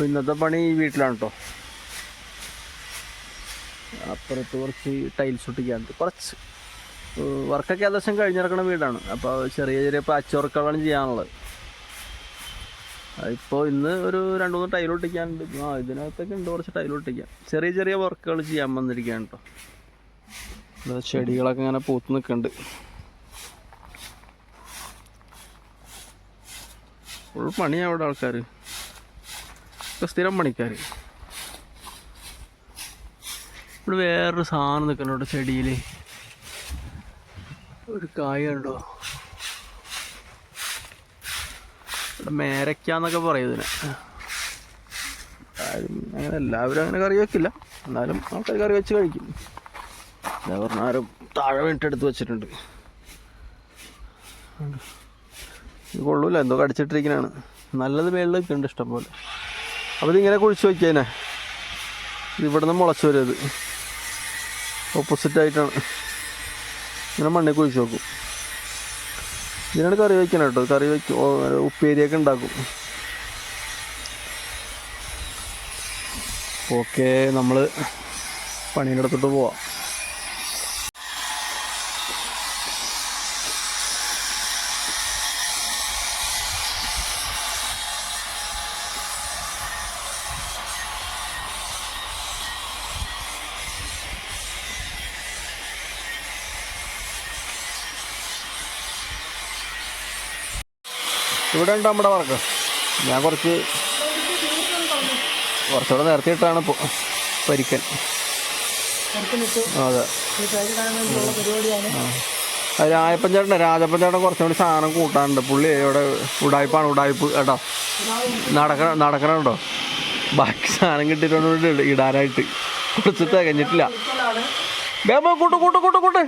അപ്പോൾ ഇന്നത്തെ പണി ഈ വീട്ടിലാണ് കേട്ടോ അപ്പുറത്ത് കുറച്ച് ടൈൽസ് ഒട്ടിക്കാനുണ്ട്. കുറച്ച്. വർക്കൊക്കെ ഏകദേശം കഴിഞ്ഞിറക്കണ വീടാണ്. അപ്പോൾ ചെറിയ ചെറിയ പാച്ച് വർക്കുകളാണ് ചെയ്യാനുള്ളത്. ഇപ്പോൾ ഇന്ന് ഒരു രണ്ട് മൂന്ന് ടൈൽ ഒട്ടിക്കാനുണ്ട്. ആ ഇതിനകത്തൊക്കെ ഉണ്ട് കുറച്ച് ടൈൽ ഒട്ടിക്കാൻ. ചെറിയ ചെറിയ വർക്കുകൾ ചെയ്യാൻ വന്നിരിക്കുകയാണ് കേട്ടോ ചെടികളൊക്കെ ഇങ്ങനെ പൂത്ത് നിൽക്കുന്നുണ്ട് ഫുൾ പണിയാണ് അവിടെ ആൾക്കാർ ഒക്കെ സ്ഥിരം പണിക്കാർ ഇവിടെ വേറൊരു സാധനം നിൽക്കുന്നുണ്ട് ചെടിയിൽ ഒരു കായ ഉണ്ടോ? ഇവിടെ മേരയ്ക്കാന്നൊക്കെ പറയും ഇതിനെ. ആരും അങ്ങനെ എല്ലാവരും അങ്ങനെ കറി വെക്കില്ല. എന്നാലും ആൾക്കാർ കറി വെച്ച് കഴിക്കും. എന്താ പറഞ്ഞ ആരും താഴെ വീട്ടെടുത്ത് വെച്ചിട്ടുണ്ട്. കൊള്ളൂല എന്തോ കടിച്ചിട്ടിരിക്കണാണ്. നല്ലത് മേളിൽ ഉണ്ട് ഇഷ്ടം പോലെ അപ്പോൾ ഇതിങ്ങനെ കുഴിച്ച് വയ്ക്കാനെ ഇവിടെ നിന്ന് മുളച്ച് വരും ഓപ്പോസിറ്റായിട്ടാണ് ഇങ്ങനെ മണ്ണിൽ കുഴിച്ച് വെക്കും. ഇതിനാണ് കറി വയ്ക്കണം കേട്ടോ. കറി വയ്ക്കും ഉപ്പേരിയൊക്കെ ഉണ്ടാക്കും. ഓക്കെ നമ്മൾ പണീന്റെ അടുത്തോട്ട് പോവാം. ഇവിടെ ഉണ്ട് നമ്മുടെ വർക്ക്. ഞാൻ കുറച്ച് കുറച്ചുകൂടെ നിരത്തിയിട്ടാണ് പരിക്കൻ അതെ. രാജപ്പൻ ചേട്ടൻ രാജപ്പൻ ചേട്ടൻ കുറച്ചും കൂടി സാധനം കൂട്ടാനുണ്ട്. പുള്ളി ഇവിടെ ഉടായ്പാണ് ഉടായ്പ് കേട്ടോ നടക്കണ നടക്കണുണ്ടോ? ബാക്കി സാധനം കിട്ടിയിട്ടുണ്ട് ഇടാനായിട്ട്. കുറച്ച് തികഞ്ഞിട്ടില്ല. വേമ്പോ കൂട്ട് കൂട്ട് കൂട്ട് കൂട്ട്.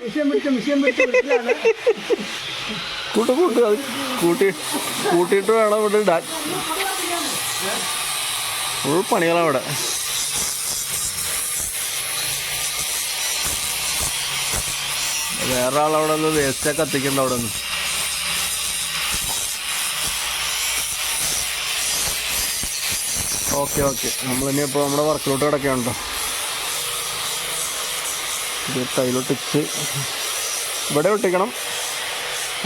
കൂട്ട് കൂട്ട് അത് കൂട്ടി കൂട്ടിയിട്ട് വേണം ഇവിടെ ഇടാൻ. ഫുൾ പണികളാണ് ഇവിടെ വേറെ ആളവിടെ ഒന്ന് വേസ്റ്റൊക്കെ കത്തിക്കണ്ട അവിടെ നിന്ന്. ഓക്കെ ഓക്കെ നമ്മൾ ഇനിയിപ്പോൾ നമ്മുടെ വർക്കിലോട്ട് കിടക്കുന്നുണ്ടോ ഇത് കയ്യിലോട്ടിച്ച് ഇവിടെ ഒട്ടിക്കണം.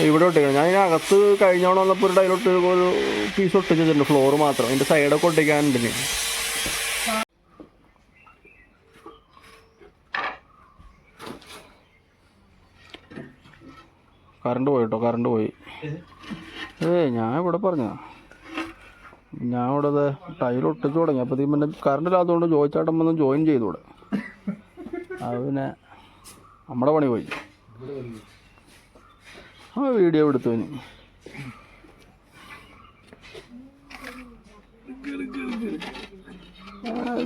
ഇവിടെ ഒട്ടിക്കണം ഞാൻ ഇതിനകത്ത് കഴിഞ്ഞോണം വന്നപ്പോൾ ഒരു ടൈലൊട്ട് ഒരു പീസ് ഒട്ടിച്ചിട്ടുണ്ട് ഫ്ലോർ മാത്രം. അതിന്റെ സൈഡൊക്കെ ഒട്ടിക്കാനുണ്ട് ഇനി. കറണ്ട് പോയി കേട്ടോ കറണ്ട് പോയി. ഏ ഞാൻ ഇവിടെ പറഞ്ഞ ഞാൻ ഇവിടെ ടൈൽ ഒട്ടിച്ചു തുടങ്ങി. അപ്പോഴത്തേക്കും പിന്നെ കറണ്ട് ഇല്ലാത്തതുകൊണ്ട് ജോയിച്ചാട്ടം വന്ന് ജോയിൻ ചെയ്തൂടെ അത് പിന്നെ നമ്മുടെ പണി പോയി. ആ വീഡിയോ എടുത്തു ഇനി.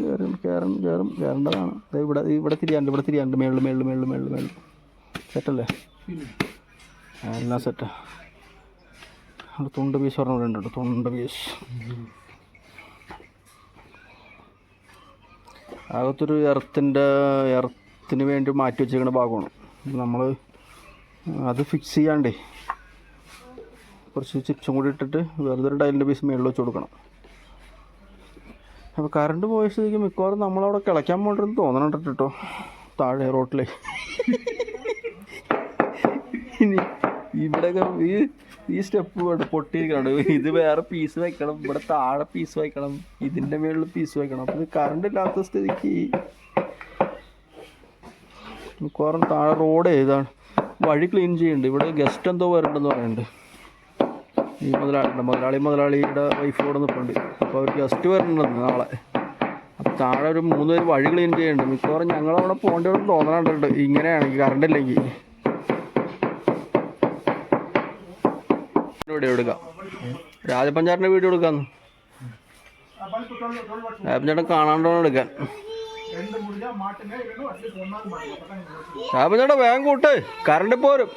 കയറും കയറും കയറും കയറേണ്ടതാണ് ഇവിടെ ഇവിടെ തിരിയാണ്ട് ഇവിടെ തിരിയാണ്ട്. മേളിൽ മേളിൽ മേളിൽ മേളിൽ മേളിൽ സെറ്റല്ലേ? എല്ലാം സെറ്റാ അവിടെ തുണ്ട് പീസ് പറഞ്ഞ ഉണ്ട് തുണ്ട് പീസ്. അകത്തൊരു എർത്തിന്റെ എർത്തിന് വേണ്ടി മാറ്റി വെച്ചിരിക്കുന്ന ഭാഗമാണ്. നമ്മൾ അത് ഫിക്സ് ചെയ്യാണ്ടേ. കുറച്ച് ചിപ്സും കൂടി ഇട്ടിട്ട് വെറുതെ ഒരു ടൈലിന്റെ പീസ് മേളിൽ വെച്ച് കൊടുക്കണം. അപ്പോൾ കറണ്ട് പോയ സ്ഥിതിക്ക് മിക്കവാറും നമ്മളവിടെ കിളയ്ക്കാൻ പോകണ്ടെന്ന് തോന്നണം കേട്ടോ താഴെ റോട്ടിലെ. ഇനി ഇവിടെയൊക്കെ ഈ ഈ സ്റ്റെപ്പ് പൊട്ടിയിരിക്കണം ഇത് വേറെ പീസ് വയ്ക്കണം ഇവിടെ താഴെ പീസ് വയ്ക്കണം ഇതിന്റെ മേളിൽ പീസ് വയ്ക്കണം അപ്പോൾ ഇത് കറണ്ട് ഇല്ലാത്ത സ്ഥിതിക്ക് മിക്കവാറും താഴെ റോഡ് ഏതാണ്. വഴി ക്ലീൻ ചെയ്യുന്നുണ്ട് ഇവിടെ ഗസ്റ്റ് എന്തോ വരണ്ടെന്ന് പറയുന്നുണ്ട് ഈ മുതലാളിയുണ്ട് മുതലാളി മുതലാളിയുടെ വൈഫോട് നിൽപ്പുണ്ട് അപ്പോൾ അവർ ഗസ്റ്റ് വരണ്ടെന്ന് നാളെ. അപ്പോൾ താഴെ ഒരു മൂന്ന് പേര് വഴി ക്ലീൻ ചെയ്യുന്നുണ്ട് മിക്കവാറും ഞങ്ങളവിടെ പോകേണ്ടി വരും തോന്നണുണ്ട് ഇങ്ങനെയാണെങ്കിൽ കറണ്ട് ഇല്ലെങ്കിൽ. വീഡിയോ എടുക്കാം. രാജപഞ്ചാറിന്റെ വീഡിയോ എടുക്കാമെന്ന് രാജപഞ്ചാട്ടൻ കാണാണ്ടോ എടുക്കാൻ. രാജപഞ്ചാട്ട വേഗം കൂട്ട്. കറണ്ട് പോരും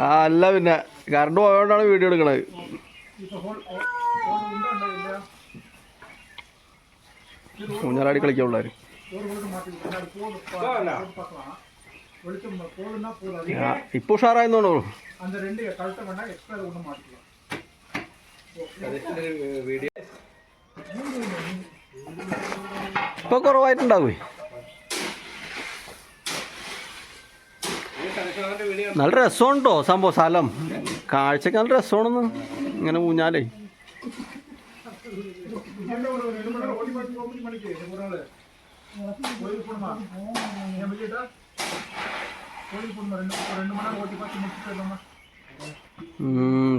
ആ അല്ല പിന്നെ കറണ്ട് പോയോണ്ടാണ് വീഡിയോ എടുക്കണത്. ഊഞ്ഞാലാടി കളിക്കാൻ പിള്ളേർ வெளிச்சம் போதுன்னா போதும் அது ഇപ്പോൾ ഉഷാറായെന്ന് തോന്നുന്നു அந்த ரெண்டு கழட்ட வேண்டாம் எக்ஸ்ட்ரா ஒன்று மாட்டிக்கலாம் ഇപ്പൊ കുറവായിട്ടുണ്ടാവേ നല്ല രസമുണ്ടോ സംഭവം സ്ഥലം കാഴ്ചക്ക് നല്ല രസമാണെന്ന് ഇങ്ങനെ ഊഞ്ഞാലേ இங்கே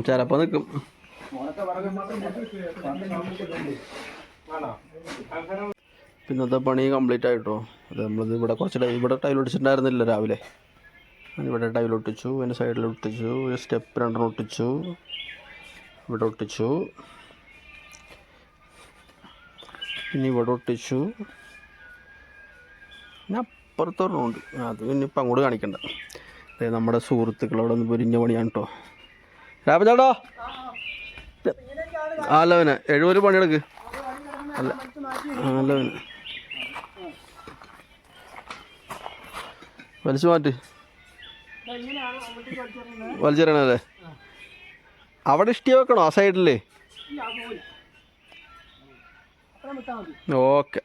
ചിലപ്പോ നിക്കും. ഇന്നത്തെ പണി കംപ്ലീറ്റ് ആയിട്ടോ. അത് നമ്മളിത് ഇവിടെ കുറച്ച് ഇവിടെ ടൈൽ ഒട്ടിച്ചിട്ടുണ്ടായിരുന്നില്ല രാവിലെ. ഇവിടെ ടൈൽ ഒട്ടിച്ചു അതിന്റെ സൈഡിൽ ഒട്ടിച്ചു സ്റ്റെപ്പ് രണ്ടെണ്ണം ഒട്ടിച്ചു. ഇവിടെ ഒട്ടിച്ചു. പിന്നെ ഇവിടെ ഒട്ടിച്ചു. പിന്നെ അപ്പുറത്തൊരെണ്ണമുണ്ട് അത് പിന്നെ ഇപ്പം അങ്ങോട്ട് കാണിക്കണ്ട. ദേ നമ്മുടെ സുഹൃത്തുക്കളോട് ഒന്ന് പൊരിഞ്ഞ പണിയാണ് കേട്ടോ രാമചേട്ടാ അല്ലവനെ എഴുപത് പണിയെടുക്ക്. അല്ല അല്ലവന് വലിച്ചു മാറ്റ്. വലിച്ചെറിയണല്ലേ അവിടെ ഇഷ്ടി വെക്കണോ? ആ സൈഡിലേ? ഓക്കെ.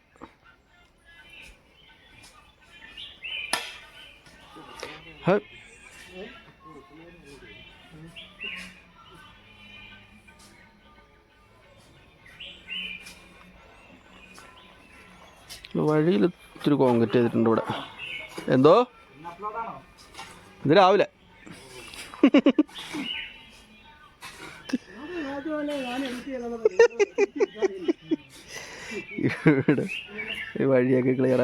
ഹ വഴിയിൽ ഇത്തിരി കോൺക്രീറ്റ് ചെയ്തിട്ടുണ്ട് ഇവിടെ. എന്തോ? ഇത് രാവിലെ. ഈ വഴിയൊക്കെ ക്ലിയർ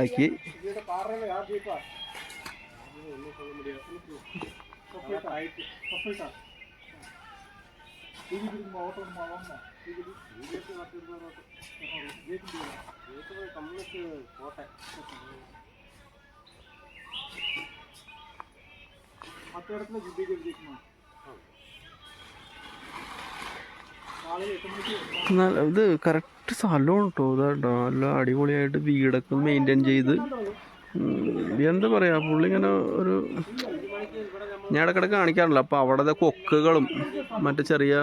ഇത് കറക്റ്റ് സ്ഥലമാണ് കേട്ടോ ഇതാട്ടോ നല്ല അടിപൊളിയായിട്ട് വീടൊക്കെ മെയിന്റെയിൻ ചെയ്ത്. എന്താ പറയാ? പുള്ളി ഇങ്ങനെ ഒരു ഞാൻ ഇടക്കിടക്ക് കാണിക്കാറില്ല അപ്പോൾ അവിടുത്തെ കൊക്കുകളും മറ്റു ചെറിയ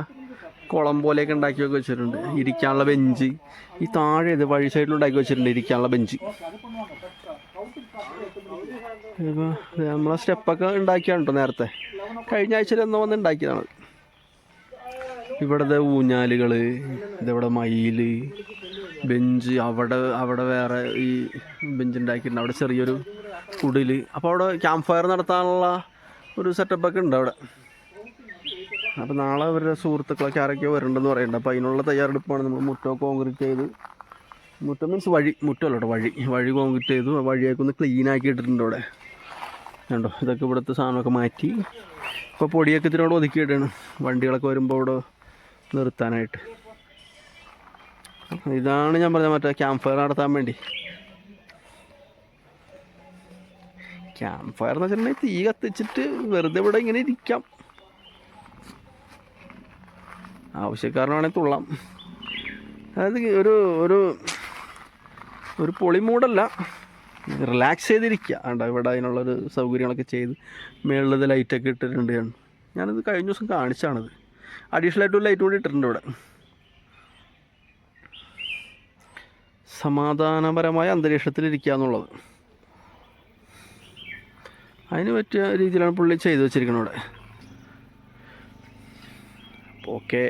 കുളം പോലെയൊക്കെ ഉണ്ടാക്കിയൊക്കെ വെച്ചിട്ടുണ്ട്. ഇരിക്കാനുള്ള ബെഞ്ച്. ഈ താഴെ ഇത് വഴി സൈഡിൽ ഉണ്ടാക്കി വെച്ചിട്ടുണ്ട് ഇരിക്കാനുള്ള ബെഞ്ച്. ഇപ്പോൾ നമ്മളെ സ്റ്റെപ്പൊക്കെ ഉണ്ടാക്കിയാണ് നേരത്തെ. കഴിഞ്ഞ ആഴ്ചയിൽ ഒന്ന് വന്ന് ഉണ്ടാക്കിയതാണ്. ഇവിടുത്തെ ഊഞ്ഞാലുകൾ ഇതവിടെ മയിൽ ബെഞ്ച് അവിടെ അവിടെ വേറെ ഈ ബെഞ്ച് ഉണ്ടാക്കിയിട്ടുണ്ട്. അവിടെ ചെറിയൊരു കുടിൽ അപ്പോൾ അവിടെ ക്യാമ്പ് ഫയർ നടത്താനുള്ള ഒരു സെറ്റപ്പൊക്കെ ഉണ്ട് അവിടെ. അപ്പോൾ നാളെ അവരുടെ സുഹൃത്തുക്കളൊക്കെ ആരൊക്കെയോ വരണ്ടെന്ന് പറയുന്നുണ്ട്. അപ്പോൾ അതിനുള്ള തയ്യാറെടുപ്പാണ് നമ്മൾ മുറ്റം കോൺക്രീറ്റ് ചെയ്ത്. മുറ്റം മീൻസ് വഴി മുറ്റമല്ല കേട്ടോ വഴി. വഴി കോൺക്രീറ്റ് ചെയ്തു വഴിയൊക്കെ ഒന്ന് ക്ലീൻ ആക്കി ഇട്ടിട്ടുണ്ട് അവിടെ. കണ്ടോ ഇതൊക്കെ ഇവിടുത്തെ സാധനമൊക്കെ മാറ്റി. ഇപ്പോൾ പൊടിയൊക്കെ ഇതിനോട് ഒതുക്കിയിട്ടാണ് വണ്ടികളൊക്കെ വരുമ്പോൾ അവിടെ നിർത്താനായിട്ട്. ഇതാണ് ഞാൻ പറഞ്ഞ മറ്റേ ക്യാമ്പ് ഫയർ നടത്താൻ വേണ്ടി. ക്യാമ്പ് ഫയർ എന്ന് വെച്ചിട്ടുണ്ടെങ്കിൽ തീ കത്തിച്ചിട്ട് വെറുതെ ഇവിടെ ഇങ്ങനെ ഇരിക്കാം. ആവശ്യക്കാരനാണെങ്കിൽ തുള്ളാം. അതായത് ഒരു ഒരു ഒരു പൊളിമൂടല്ല റിലാക്സ് ചെയ്തിരിക്കുക ആണ്ട ഇവിടെ അതിനുള്ളൊരു സൗകര്യങ്ങളൊക്കെ ചെയ്ത് മേളിലത് ലൈറ്റൊക്കെ ഇട്ടിട്ടുണ്ട് ഞാൻ ഞാനത് കഴിഞ്ഞ ദിവസം കാണിച്ചാണത്. അഡീഷണൽ ആയിട്ട് ഒരു ലൈറ്റ് കൂടി ഇട്ടിട്ടുണ്ട് ഇവിടെ. സമാധാനപരമായ അന്തരീക്ഷത്തിലിരിക്കുക എന്നുള്ളത് അതിന് പറ്റിയ രീതിയിലാണ് പുള്ളി ചെയ്തു വെച്ചിരിക്കുന്നത് ഇവിടെ. ഓക്കെ